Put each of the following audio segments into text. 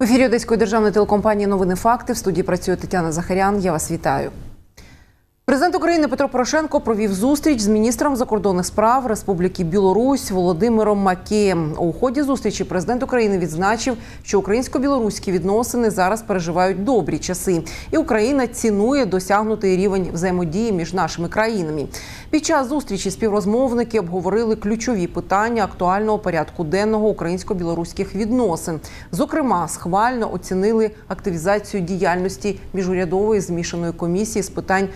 В ефірі Одеської державної телекомпанії Новини Факти в студії працює Тетяна Захарян. Я вас вітаю. Президент України Петро Порошенко провів зустріч з міністром закордонних справ Республіки Білорусь Володимиром Макеєм. У ході зустрічі президент України відзначив, що українсько-білоруські відносини зараз переживають добрі часи, і Україна цінує досягнутий рівень взаємодії між нашими країнами. Під час зустрічі співрозмовники обговорили ключові питання актуального порядку денного українсько-білоруських відносин. Зокрема, схвально оцінили активізацію діяльності міжурядової змішаної комісії з питань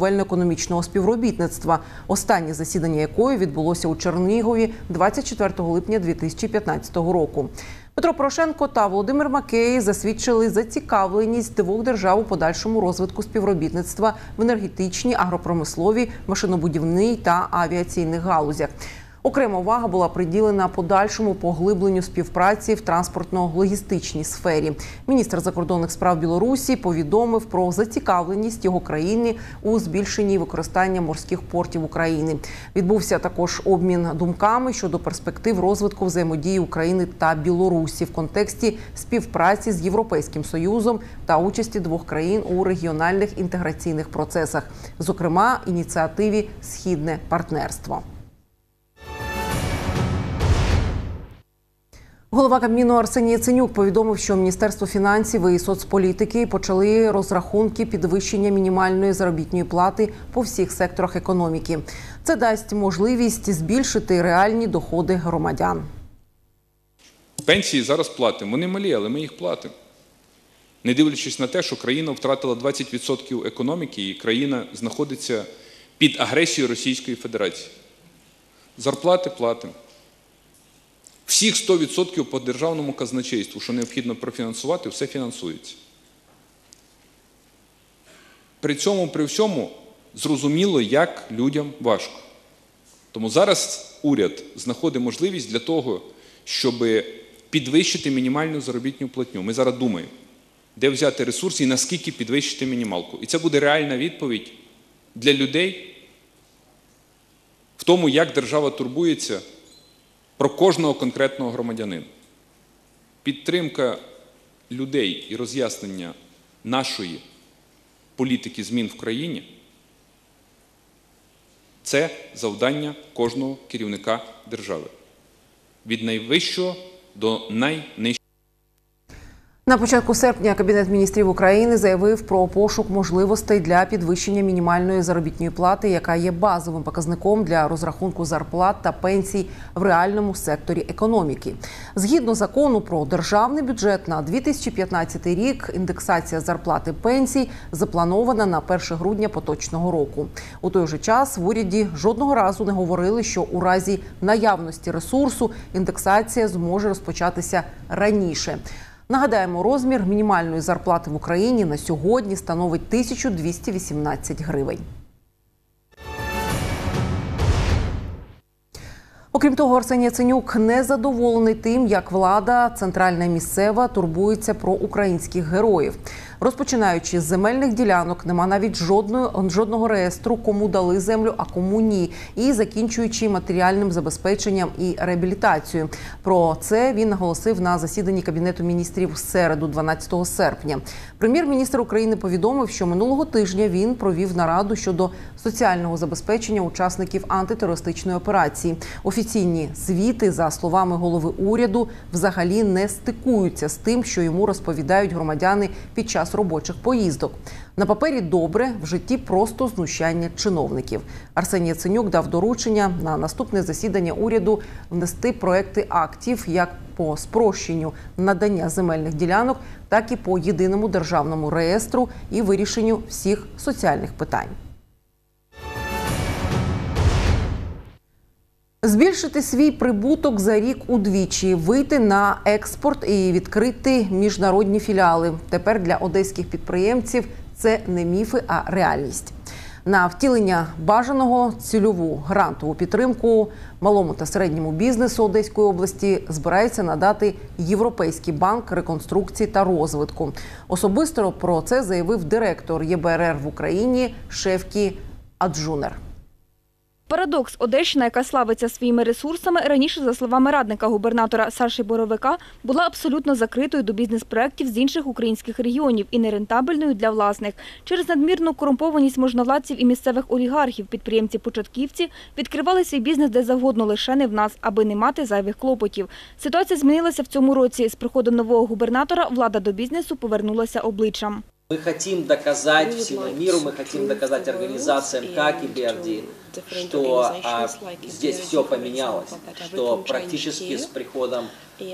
торговельно-економічного співробітництва, останнє засідання якої відбулося у Чернігові 24 липня 2015 року. Петро Порошенко та Володимир Макей засвідчили зацікавленість двох держав у подальшому розвитку співробітництва в енергетичній, агропромисловій, машинобудівній та авіаційних галузях. Окрема увага була приділена подальшому поглибленню співпраці в транспортно-логістичній сфері. Міністр закордонних справ Білорусі повідомив про зацікавленість його країни у збільшенні використання морських портів України. Відбувся також обмін думками щодо перспектив розвитку взаємодії України та Білорусі в контексті співпраці з Європейським Союзом та участі двох країн у регіональних інтеграційних процесах, зокрема ініціативі Східне партнерство. Голова Кабміну Арсеній Яценюк повідомив, що Міністерство фінансів і соцполітики почали розрахунки підвищення мінімальної заробітної плати по всіх секторах економіки. Це дасть можливість збільшити реальні доходи громадян. Пенсії зараз платимо. Вони малі, але ми їх платимо. Не дивлячись на те, що країна втратила 20% економіки, і країна знаходиться під агресією Російської Федерації. Зарплати платимо. Всіх 100% по державному казначейству, що необхідно профінансувати, все фінансується. При цьому, при всьому, зрозуміло, як людям важко. Тому зараз уряд знаходить можливість для того, щоб підвищити мінімальну заробітну платню. Ми зараз думаємо, де взяти ресурси і наскільки підвищити мінімалку. І це буде реальна відповідь для людей в тому, як держава турбується про кожного конкретного громадянина. Підтримка людей і роз'яснення нашої політики змін в країні це завдання кожного керівника держави. Від найвищого до найнижчого. На початку серпня Кабінет міністрів України заявив про пошук можливостей для підвищення мінімальної заробітної плати, яка є базовим показником для розрахунку зарплат та пенсій в реальному секторі економіки. Згідно закону про державний бюджет на 2015 рік, індексація зарплати пенсій запланована на 1 грудня поточного року. У той же час в уряді жодного разу не говорили, що у разі наявності ресурсу індексація зможе розпочатися раніше. Нагадаємо, розмір мінімальної зарплати в Україні на сьогодні становить 1218 гривень. Окрім того, Арсеній Яценюк не задоволений тим, як влада центральна місцева турбується про українських героїв. Розпочинаючи з земельних ділянок, нема навіть жодної жодного реєстру, кому дали землю, а кому ні, і закінчуючи матеріальним забезпеченням і реабілітацією. Про це він наголосив на засіданні кабінету міністрів в середу, 12 серпня. Прем'єр-міністр України повідомив, що минулого тижня він провів нараду щодо соціального забезпечення учасників антитерористичної операції. Офіційні звіти, за словами голови уряду, взагалі не стикуються з тим, що йому розповідають громадяни під час робочих поїздок. На папері добре, в житті просто знущання чиновників. Арсеній Яценюк дав доручення на наступне засідання уряду внести проекти актів як по спрощенню надання земельних ділянок, так і по єдиному державному реєстру і вирішенню всіх соціальних питань. Збільшити свій прибуток за рік удвічі, вийти на експорт і відкрити міжнародні філіали. Тепер для одеських підприємців це не міфи, а реальність. На втілення бажаного цільову грантову підтримку малому та середньому бізнесу Одеської області збирається надати Європейський банк реконструкції та розвитку. Особисто про це заявив директор ЄБРР в Україні Шевкі Аджунер. Парадокс Одещина, яка славиться своїми ресурсами, раніше, за словами радника губернатора Саші Боровика, була абсолютно закритою до бізнес-проєктів з інших українських регіонів і нерентабельною для власних. Через надмірну корумпованість можновладців і місцевих олігархів підприємці-початківці відкривали свій бізнес де завгодно, лише не в нас, аби не мати зайвих клопотів. Ситуація змінилася в цьому році. З приходом нового губернатора влада до бізнесу повернулася обличчям. Мы хотим доказать всему миру, мы хотим доказать организациям, как и BRD, что а, здесь все поменялось, что практически с приходом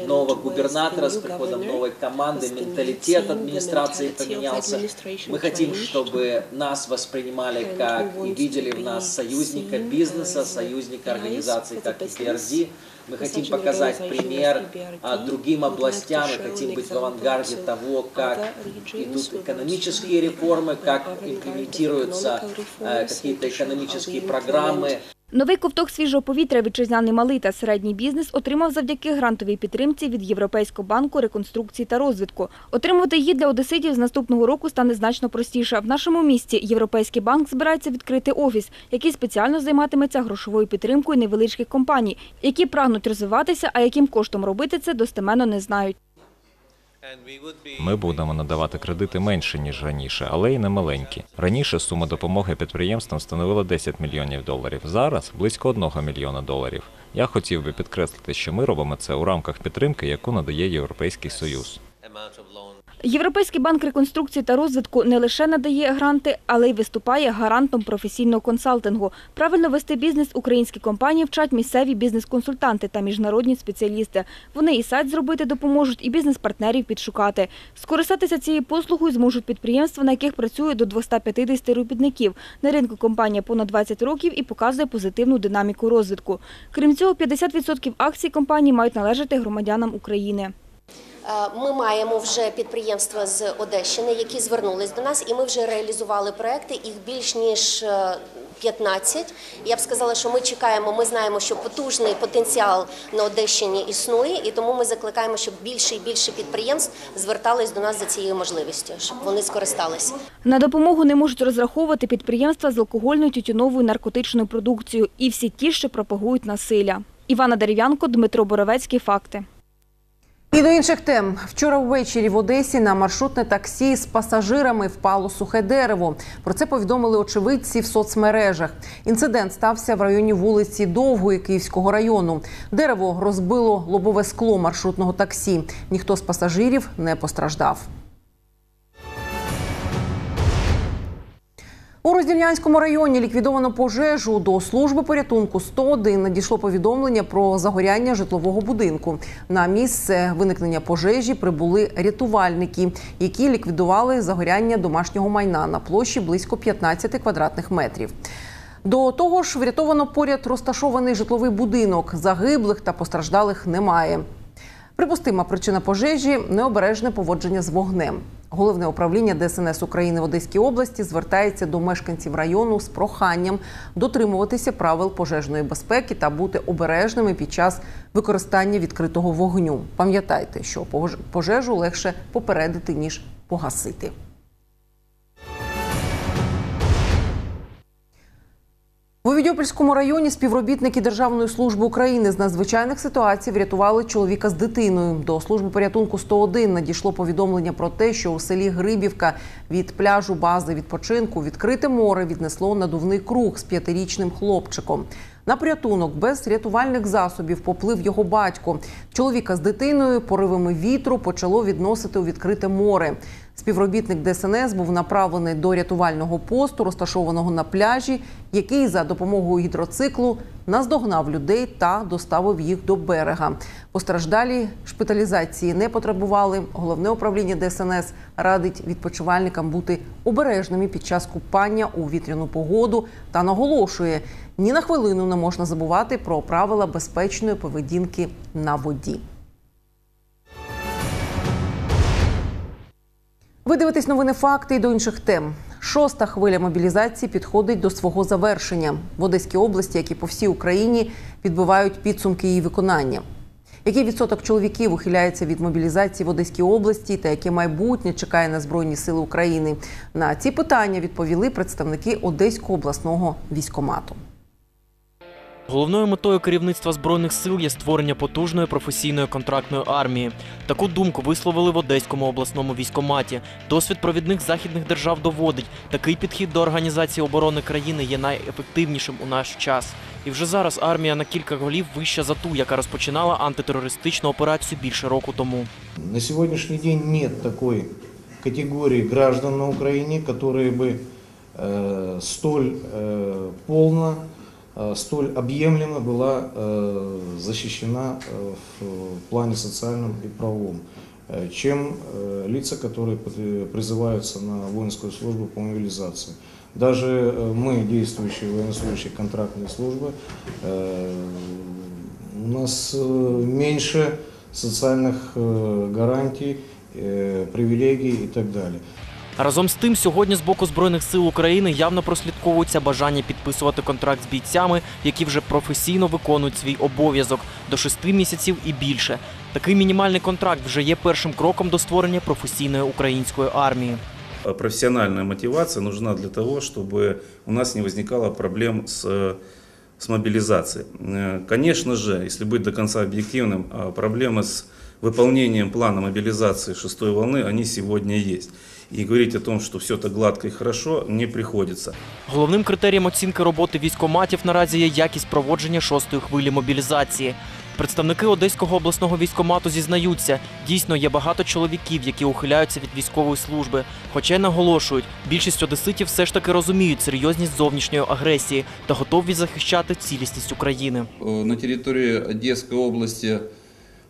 нового губернатора, с приходом новой команды, менталитет администрации поменялся. Мы хотим, чтобы нас воспринимали как и видели в нас союзника бизнеса, союзника организаций, как и BRD. Мы хотим показать пример а, другим областям, мы хотим быть в авангарде того, как идут экономические реформы, как имплементируются э, какие-то экономические программы. Новий ковток свіжого повітря вітчизняний малий та середній бізнес отримав завдяки грантовій підтримці від Європейського банку реконструкції та розвитку. Отримувати її для одеситів з наступного року стане значно простіше. В нашому місті Європейський банк збирається відкрити офіс, який спеціально займатиметься грошовою підтримкою невеличких компаній, які прагнуть розвиватися, а яким коштом робити це достеменно не знають. Ми будемо надавати кредити менше ніж раніше, але й не маленькі. Раніше сума допомоги підприємствам становила 10 мільйонів доларів. Зараз близько 1 мільйона доларів. Я хотів би підкреслити, що ми робимо це у рамках підтримки, яку надає Європейський Союз. Європейський банк реконструкції та розвитку не лише надає гранти, але й виступає гарантом професійного консалтингу. Правильно вести бізнес українські компанії вчать місцеві бізнес-консультанти та міжнародні спеціалісти. Вони і сайт зробити допоможуть, і бізнес-партнерів підшукати. Скористатися цією послугою зможуть підприємства, на яких працює до 250 робітників. На ринку компанія понад 20 років і показує позитивну динаміку розвитку. Крім цього, 50% акцій компанії мають належати громадянам України. Е, Ми маємо вже підприємства з Одещини, які звернулись до нас, і ми вже реалізували проекти. Їх більш ніж е, 15. Я б сказала, що ми чекаємо. Ми знаємо, що потужний потенціал на Одещині існує, і тому ми закликаємо, щоб більше і більше підприємств звертались до нас за цією можливістю, щоб вони скористалися. На допомогу не можуть розраховувати підприємства з алкогольною, тютюновою, наркотичною продукцією і всі ті, що пропагують насилля. Івана Дерев'янко, Дмитро Боровецький. Факти. І до інших тем. Вчора ввечері в Одесі на маршрутне таксі з пасажирами впало сухе дерево. Про це повідомили очевидці в соцмережах. Інцидент стався в районі вулиці Довгої Київського району. Дерево розбило лобове скло маршрутного таксі. Ніхто з пасажирів не постраждав. У Роздільнянському районі ліквідовано пожежу. До служби порятунку 101 надійшло повідомлення про загоряння житлового будинку. На місце виникнення пожежі прибули рятувальники, які ліквідували загоряння домашнього майна на площі близько 15 квадратних метрів. До того ж, врятовано поряд розташований житловий будинок. Загиблих та постраждалих немає. Припустима причина пожежі необережне поводження з вогнем. Головне управління ДСНС України в Одеській області звертається до мешканців району з проханням дотримуватися правил пожежної безпеки та бути обережними під час використання відкритого вогню. Пам'ятайте, що пож- пожежу легше попередити ніж погасити. У Відьопольському районі співробітники Державної служби України з надзвичайних ситуацій врятували чоловіка з дитиною. До служби порятунку 101 надійшло повідомлення про те, що у селі Грибівка від пляжу бази відпочинку відкрите море віднесло надувний круг з п'ятирічним хлопчиком. На порятунок без рятувальних засобів поплив його батько. Чоловіка з дитиною поривами вітру почало відносити у відкрите море. Співробітник ДСНС був направлений до рятувального посту, розташованого на пляжі, який за допомогою гідроциклу наздогнав людей та доставив їх до берега. Постраждалі шпиталізації не потребували. Головне управління ДСНС радить відпочивальникам бути обережними під час купання у вітряну погоду та наголошує, ні на хвилину не можна забувати про правила безпечної поведінки на воді. Ви дивитесь новини факти і до інших тем. Шоста хвиля мобілізації підходить до свого завершення. В Одеській області, як і по всій Україні, підбивають підсумки її виконання. Який відсоток чоловіків ухиляється від мобілізації в Одеській області та яке майбутнє чекає на Збройні Сили України? На ці питання відповіли представники Одеського обласного військомату. Головною метою керівництва збройних сил є створення потужної професійної контрактної армії. Таку думку висловили в Одеському обласному військоматі. Досвід провідних західних держав доводить, такий підхід до організації оборони країни є найефективнішим у наш час. І вже зараз армія на кілька голів вища за ту, яка розпочинала антитерористичну операцію більше року тому. На сегодняшний день нет такой категории граждан на Украине, которые бы э, столь э, полно, э, столь объемлемо была э, защищена э, в плане социальном и правовом, э, чем э, лица, которые при- призываются на воинскую службу по мобилизации. Даже э, мы, действующие военнослужащие контрактной службы, э, у нас э, меньше социальных э, гарантий, э, привилегий и так далее. Разом з тим, сьогодні з боку збройних сил України явно прослідковується бажання підписувати контракт з бійцями, які вже професійно виконують свій обов'язок до шести місяців і більше. Такий мінімальний контракт вже є першим кроком до створення професійної української армії. А профессиональная мотивация нужна для того, чтобы у нас не возникало проблем с, э, с мобилизацией. Э, Конечно же, если быть до конца объективным, а, проблемы с выполнением плана мобилизации шестой волны, они сегодня есть. И говорить о том, что все так гладко и хорошо, не приходится. Головним критерієм оцінки роботи військоматів наразі є якість проводження шостої хвилі мобілізації. Представники Одеського обласного військомату зізнаються, дійсно є багато чоловіків, які ухиляються від військової служби. Хоча й наголошують, більшість одеситів все ж таки розуміють серйозність зовнішньої агресії та готові захищати цілісність України. Э, на территории Одесской области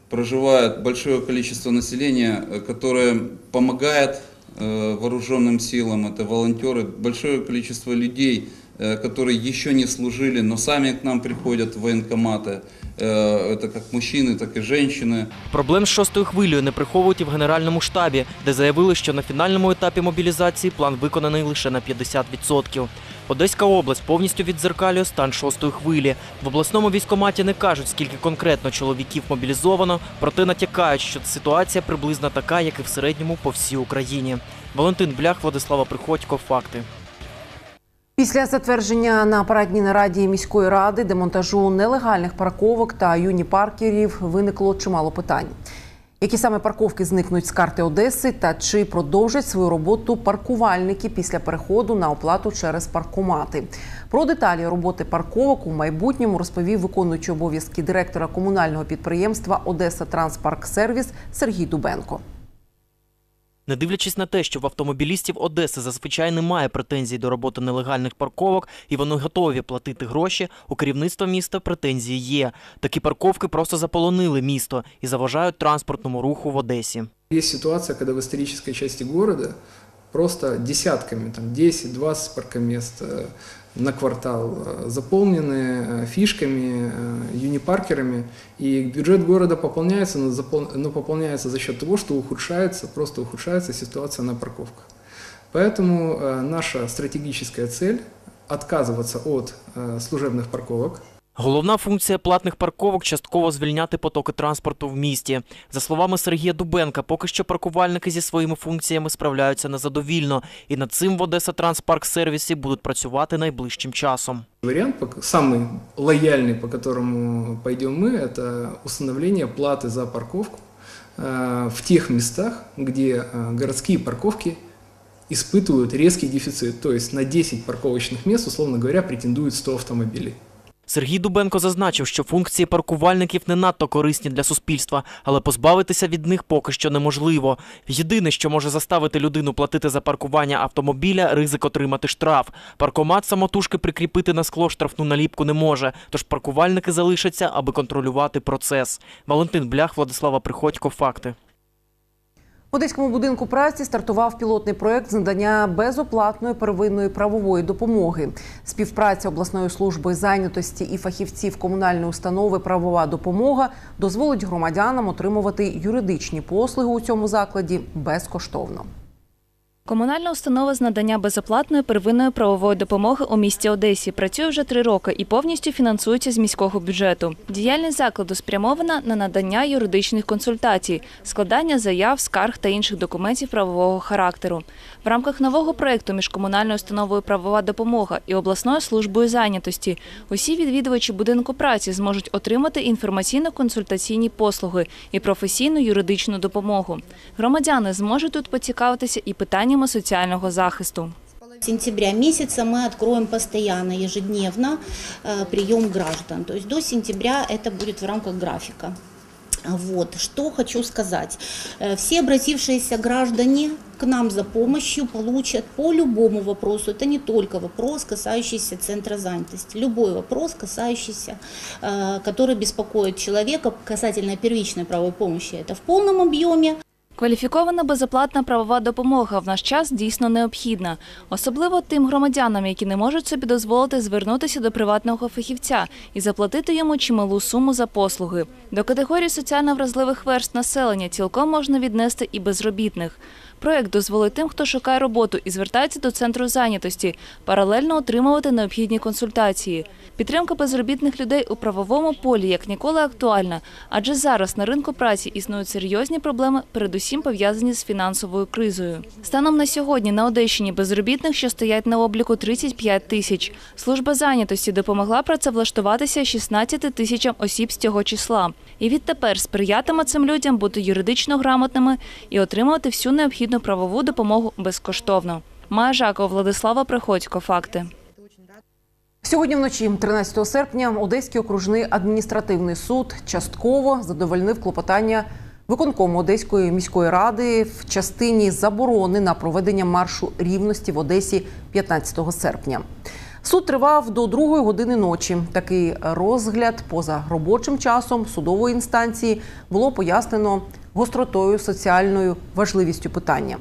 проживает большое количество населения, э, которое помогает э, вооруженным силам, это волонтеры, большое количество людей, э, которые еще не служили, но сами к нам приходят в военкоматы, Э, это как мужчины, так и женщины. Проблем з шостою хвилею не приховують і в Генеральному штабі, де заявили, що на фінальному етапі мобілізації план виконаний лише на 50%. Одеська область повністю віддзеркалює стан шостої хвилі. В обласному військкоматі не кажуть, скільки конкретно чоловіків мобілізовано, проте натякають, що ситуація приблизно така, як і в середньому по всій Україні. Валентин Блях, Владислава Приходько. Факти. Після затвердження на парадній нараді міської ради демонтажу нелегальних парковок та юніпаркерів виникло чимало питань. Які саме парковки зникнуть з карти Одеси та чи продовжать свою роботу паркувальники після переходу на оплату через паркомати? Про деталі роботи парковок у майбутньому розповів виконуючий обов'язки директора комунального підприємства Одеса Транспарк Сервіс Сергій Дубенко. Не дивлячись на те, що в автомобілістів Одеси зазвичай немає претензій до роботи нелегальних парковок, і вони готові платити гроші, у керівництва міста претензії є. Такі парковки просто заполонили місто і заважають транспортному руху в Одесі. Есть ситуация, когда в исторической части города просто десятками, там 10-20 паркомест э, на квартал э, заполнены э, фишками, э, юнипаркерами, и бюджет города пополняется, но, запол- но пополняется за счет того, что ухудшается, просто ухудшается ситуация на парковках. Поэтому наша стратегическая цель – отказываться от служебных парковок, Головна функція платних парковок частково звільняти потоки транспорту в місті. За словами Сергія Дубенка, поки що паркувальники зі своїми функціями справляються незадовільно, і над цим в Одеса Транспарк сервісі будуть працювати найближчим часом. Вариант, пок- самый лояльный, по которому пойдем мы, это установление платы за парковку э, в тех местах, где э, городские парковки испытывают резкий дефицит. То есть на 10 парковочных мест, условно говоря, претендует 100 автомобилей. Сергій Дубенко зазначив, що функції паркувальників не надто корисні для суспільства, але позбавитися від них поки що неможливо. Єдине, що може заставити людину платити за паркування автомобіля, ризик отримати штраф. Паркомат самотужки прикріпити на скло штрафну наліпку не може, тож паркувальники залишаться, аби контролювати процес. Валентин Блях, Владислава Приходько. Факти. В Одеському будинку праці стартував пілотний проект з надання безоплатної первинної правової допомоги. Співпраця обласної служби зайнятості і фахівців комунальної установи Правова допомога дозволить громадянам отримувати юридичні послуги у цьому закладі безкоштовно. Комунальна установа з надання безоплатної первинної правової допомоги у місті Одесі працює вже три роки і повністю фінансується з міського бюджету. Діяльність закладу спрямована на надання юридичних консультацій, складання заяв, скарг та інших документів правового характеру. В рамках нового проєкту між комунальною установою правова допомога і обласною службою зайнятості усі відвідувачі будинку праці зможуть отримати інформаційно-консультаційні послуги і професійну юридичну допомогу. Громадяни зможуть тут поцікавитися і питаннями соціального захисту. сентября месяца мы откроем постоянно, ежедневно э, прием граждан. То есть до сентября это будет в рамках графика. Вот, что хочу сказать. Э, Все обратившиеся граждане к нам за помощью получат по любому вопросу. Это не только вопрос, касающийся центра занятости. Любой вопрос, касающийся, э, который беспокоит человека касательно первичной правовой помощи. Это в полном объеме. Кваліфікована безоплатна правова допомога в наш час дійсно необхідна, особливо тим громадянам, які не можуть собі дозволити звернутися до приватного фахівця і заплатити йому чималу суму за послуги. До категорії соціально вразливих верст населення цілком можна віднести і безробітних. Проект дозволить тим, хто шукає роботу і звертається до центру зайнятості, паралельно отримувати необхідні консультації. Підтримка безробітних людей у правовому полі як ніколи актуальна, адже зараз на ринку праці існують серйозні проблеми, передусім пов'язані з фінансовою кризою. Станом на сьогодні на Одещині безробітних, що стоять на обліку 35 тисяч. Служба зайнятості допомогла працевлаштуватися 16 тисячам осіб з цього числа. І відтепер сприятиме цим людям бути юридично грамотними і отримувати всю необхідну правову допомогу безкоштовно. Майя Жаков, Владислава Приходько. Факти. Сьогодні вночі, 13 серпня, Одеський окружний адміністративний суд частково задовольнив клопотання виконкому Одеської міської ради в частині заборони на проведення маршу рівності в Одесі 15 серпня. Суд тривав до другої години ночі. Такий розгляд поза робочим часом судової інстанції було пояснено гостротою соціальною важливістю питання.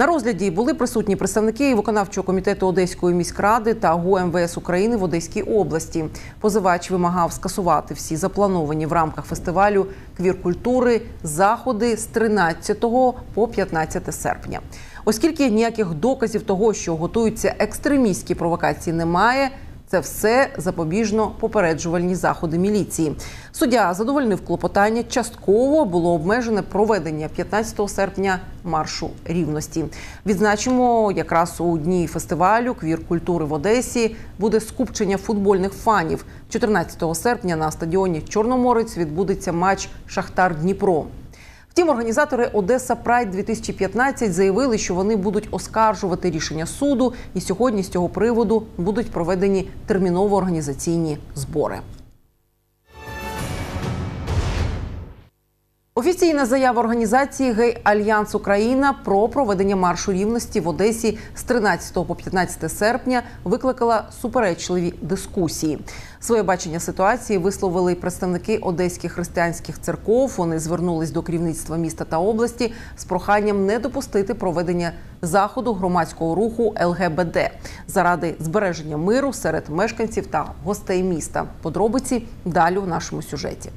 На розгляді були присутні представники виконавчого комітету Одеської міськради та ГУМВС України в Одеській області. Позивач вимагав скасувати всі заплановані в рамках фестивалю квір-культури заходи з 13 по 15 серпня. Оскільки ніяких доказів того, що готуються екстремістські провокації, немає. Це все запобіжно попереджувальні заходи міліції. Суддя задовольнив клопотання. Частково було обмежене проведення 15 серпня маршу рівності. Відзначимо, якраз у дні фестивалю квір культури в Одесі буде скупчення футбольних фанів. 14 серпня на стадіоні Чорноморець відбудеться матч Шахтар Дніпро. Втім, організатори Одеса Прайд 2015 заявили, що вони будуть оскаржувати рішення суду, і сьогодні з цього приводу будуть проведені терміново організаційні збори. Офіційна заява організації Гей Альянс Україна про проведення маршу рівності в Одесі з 13 по 15 серпня викликала суперечливі дискусії. Своє бачення ситуації висловили представники одеських християнських церков. Вони звернулись до керівництва міста та області з проханням не допустити проведення заходу громадського руху ЛГБД заради збереження миру серед мешканців та гостей міста. Подробиці далі у нашому сюжеті.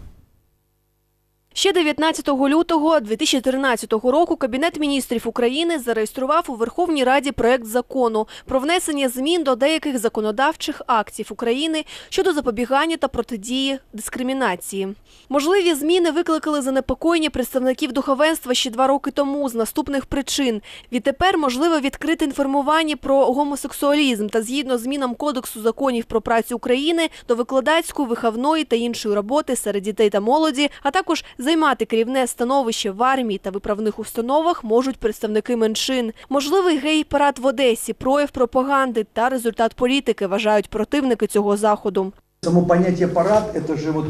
Ще 19 лютого 2013 року Кабінет міністрів України зареєстрував у Верховній Раді проект закону про внесення змін до деяких законодавчих актів України щодо запобігання та протидії дискримінації. Можливі зміни викликали занепокоєння представників духовенства ще два роки тому з наступних причин. Відтепер можливо відкрити інформування про гомосексуалізм та згідно змінам Кодексу законів про працю України до викладацької, виховної та іншої роботи серед дітей та молоді, а також Займати керівне становище в армії та виправних установах можуть представники меншин. Можливий гей-парад в Одесі, прояв пропаганди та результат політики, вважають противники цього заходу. Само понятие парад – это же вот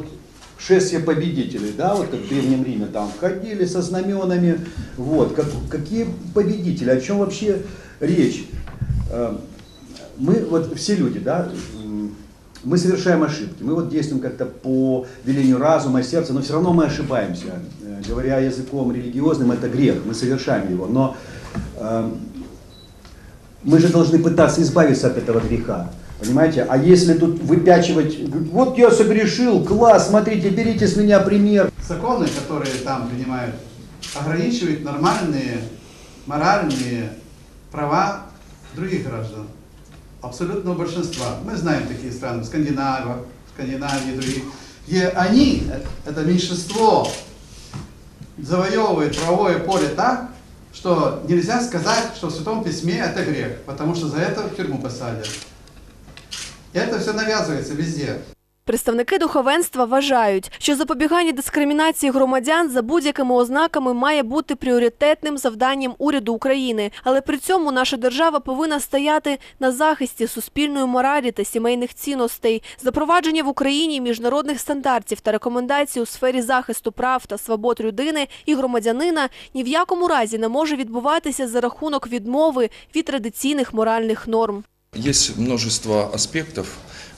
шествие победителей, да, вот как в Древнем Риме там ходили со знаменами, вот, как, какие победители, о чем вообще речь? Э, Мы вот все люди, да, м, мы совершаем ошибки, мы вот действуем как-то по велению разума и сердца, но все равно мы ошибаемся. Э, Говоря языком религиозным, это грех, мы совершаем его, но э, мы же должны пытаться избавиться от этого греха. Понимаете? А если тут выпячивать, вот я согрешил, класс, смотрите, берите с меня пример. Законы, которые там принимают, ограничивают нормальные, моральные права других граждан, абсолютного большинства. Мы знаем такие страны, Скандинавия, Скандинавии и другие, где они, это меньшинство, завоевывает правовое поле так, что нельзя сказать, что в Святом Письме это грех, потому что за это в тюрьму посадят. И это все навязывается везде. Представники духовенства вважають, що запобігання дискримінації громадян за будь-якими ознаками має бути пріоритетним завданням уряду України, але при цьому наша держава повинна стояти на захисті суспільної моралі та сімейних цінностей, запровадження в Україні міжнародних стандартів та рекомендацій у сфері захисту прав та свобод людини і громадянина ні в якому разі не може відбуватися за рахунок відмови від традиційних моральних норм. Есть множество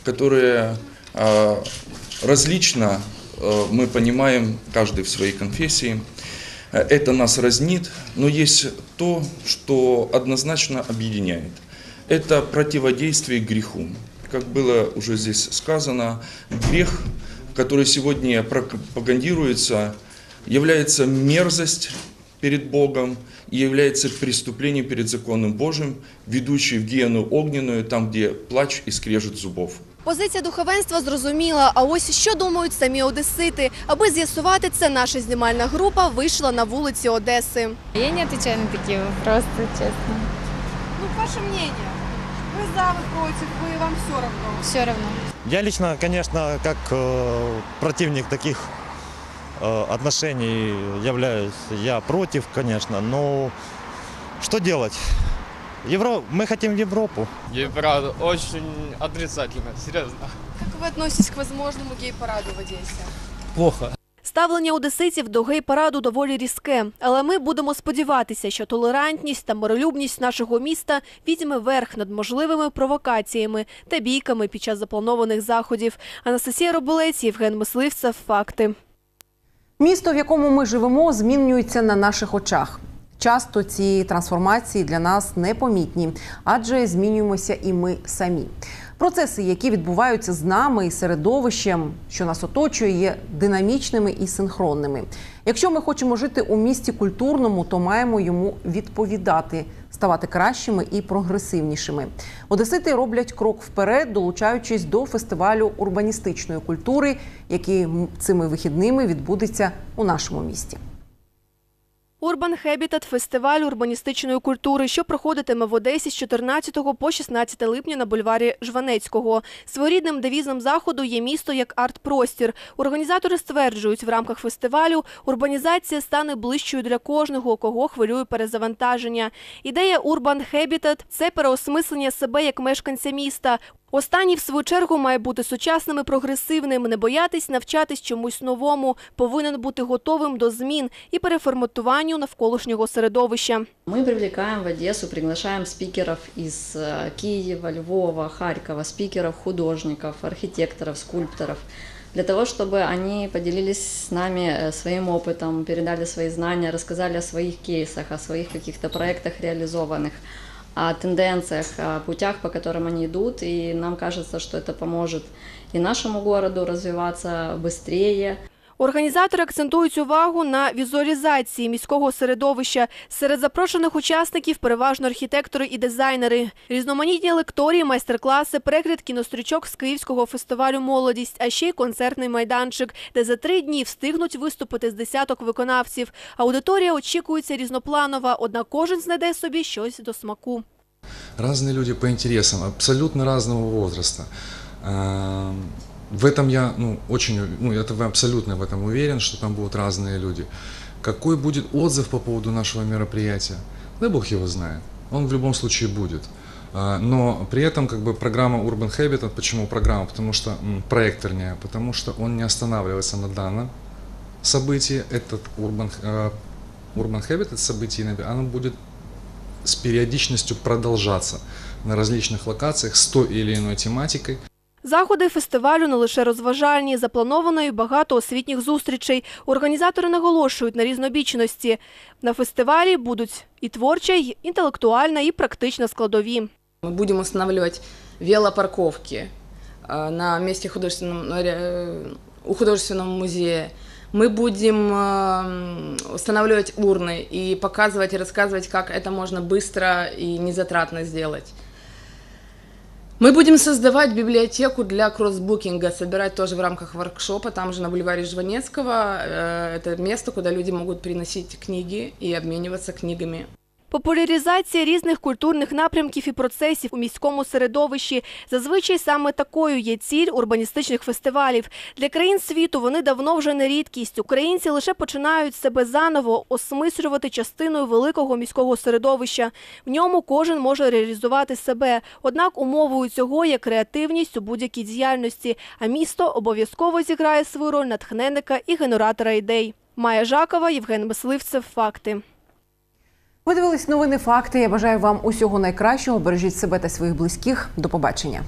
которые э, различно э, мы понимаем каждый в своей конфессии. Это нас разнит, но есть то, что однозначно объединяет. Это противодействие греху. Как было уже здесь сказано, грех, который сегодня пропагандируется, является мерзость перед Богом и является преступлением перед законом Божьим, ведущий в гиену огненную, там, где плач и скрежет зубов. Позиція духовенства зрозуміла. А ось що думають самі одесити. Аби з'ясувати це, наша знімальна група вийшла на вулиці Одеси. Я не отвечаю на такие вопросы, честно. Ну, ваше мнение. Ви за, ви проти, ви вам все равно. Все равно. Я лично, конечно, как э, противник таких э, отношений являюсь, я против, конечно, но что делать? Евро... Мы хотим Европу. Гей-парад очень отрицательно, серьезно. Як ви відноситесь к возможному гей-параду в Одесі? Плохо. Ставлення одеситів до гей-параду доволі різке, але ми будемо сподіватися, що толерантність та миролюбність нашого міста візьме верх над можливими провокаціями та бійками під час запланованих заходів. Анастасія Роболець, Євген Мисливцев. Факти. Місто, в якому ми живемо, змінюється на наших очах. Часто ці трансформації для нас непомітні, адже змінюємося і ми самі. Процеси, які відбуваються з нами і середовищем, що нас оточує, є динамічними і синхронними. Якщо ми хочемо жити у місті культурному, то маємо йому відповідати, ставати кращими і прогресивнішими. Одесити роблять крок вперед, долучаючись до фестивалю урбаністичної культури, який цими вихідними відбудеться у нашому місті. Урбан Хебітат фестиваль урбаністичної культури, що проходитиме в Одесі з 14 по 16 липня на бульварі Жванецького. Своєрідним девізом заходу є місто як арт-простір. Організатори стверджують, в рамках фестивалю урбанізація стане ближчою для кожного, кого хвилює перезавантаження. Ідея Урбан Хебітат це переосмислення себе як мешканця міста. Останній, в свою чергу, має бути сучасним і прогресивним, не боятись навчатись чомусь новому, повинен бути готовим до змін і переформатуванню навколишнього середовища. Мы привлекаем в Одессу, приглашаем спикеров из э, Киева, Львова, Харькова, спикеров, художников, архитекторов, скульпторов, для того, чтобы они поделились с нами э, своим опытом, передали свои знания, рассказали о своих кейсах, о своих каких-то проектах реализованных, о тенденциях, о путях, по которым они идут, и нам кажется, что это поможет и нашему городу развиваться быстрее. Організатори акцентують увагу на візуалізації міського середовища. Серед запрошених учасників переважно архітектори і дизайнери. Різноманітні лекторії, майстер-класи, перегляд кінострічок з Київського фестивалю Молодість, а ще й концертний майданчик, де за три дні встигнуть виступити з десяток виконавців. Аудиторія очікується різнопланова, однак кожен знайде собі щось до смаку. Разные люди по интересам, абсолютно разного возраста. В этом я ну, очень, ну, это абсолютно в этом уверен, что там будут разные люди. Какой будет отзыв по поводу нашего мероприятия? Да Бог его знает. Он в любом случае будет. Но при этом как бы программа Urban Habitat, почему программа? Потому что проект, вернее, потому что он не останавливается на данном событии. Этот Urban, э, Urban Habitat событие, оно будет с периодичностью продолжаться на различных локациях с той или иной тематикой. Заходи фестивалю не лише розважальні, заплановано і багато освітніх зустрічей. Організатори наголошують на різнобічності. На фестивалі будуть і творча, і інтелектуальна, і практична складові. Мы будем устанавливать велопарковки э, на месте художественном, э, у художественного музея. Мы будем э, устанавливать урны и показывать и рассказывать, как это можно быстро и незатратно сделать. Мы будем создавать библиотеку для кроссбукинга, собирать тоже в рамках воркшопа, там же на бульваре Жванецкого. Э, Это место, куда люди могут приносить книги и обмениваться книгами. Популяризація різних культурних напрямків і процесів у міському середовищі зазвичай саме такою є ціль урбаністичних фестивалів. Для країн світу вони давно вже не рідкість. Українці лише починають себе заново осмислювати частиною великого міського середовища. В ньому кожен може реалізувати себе. Однак умовою цього є креативність у будь-якій діяльності. А місто обов'язково зіграє свою роль натхненника і генератора ідей. Майя Жакова, Євген Мисливцев. Факти. Ви новини факти. Я бажаю вам усього найкращого. Бережіть себе та своїх близьких. До побачення.